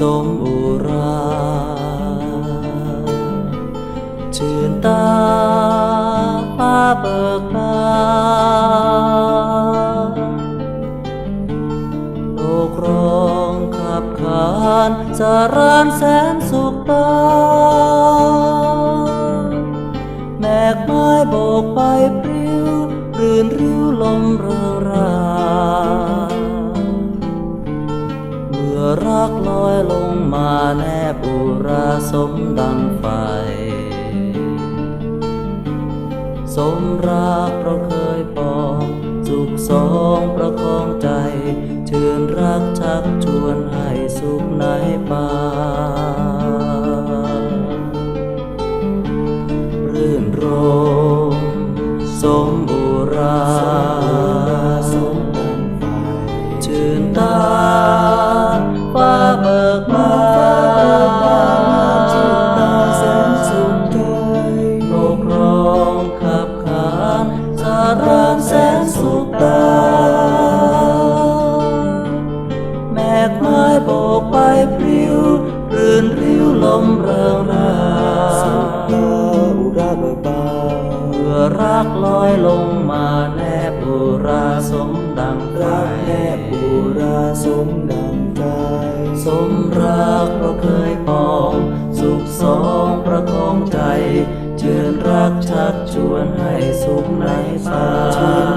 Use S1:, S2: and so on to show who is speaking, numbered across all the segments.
S1: มสมอุราชื่นตาฟ้าเบิกบานโลกร้องขับขานสารานแสนสุขตาแมกไม้โบกไปปลิวรื่นริ้วลมเรือรา รักลอยลงมาแนบอุราสมดังไฟ สมรักเรา ลมเริงราสุขตาอุราเบิกบานเมื่อรักลอยลงมาแนบอุราสมดังรักแนบอุราสมดังใจสมรักเราเคยปอง สุขสองประคองใจเชิญรักชักชวนให้สุขในป่า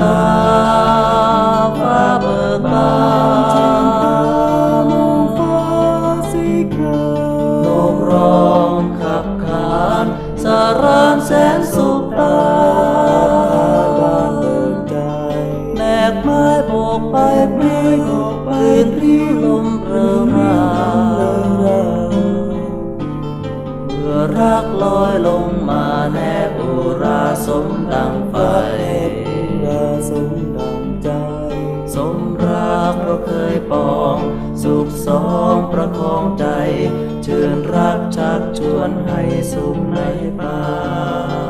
S1: ชื่ เชิญรักชักชวนให้สุขในป่า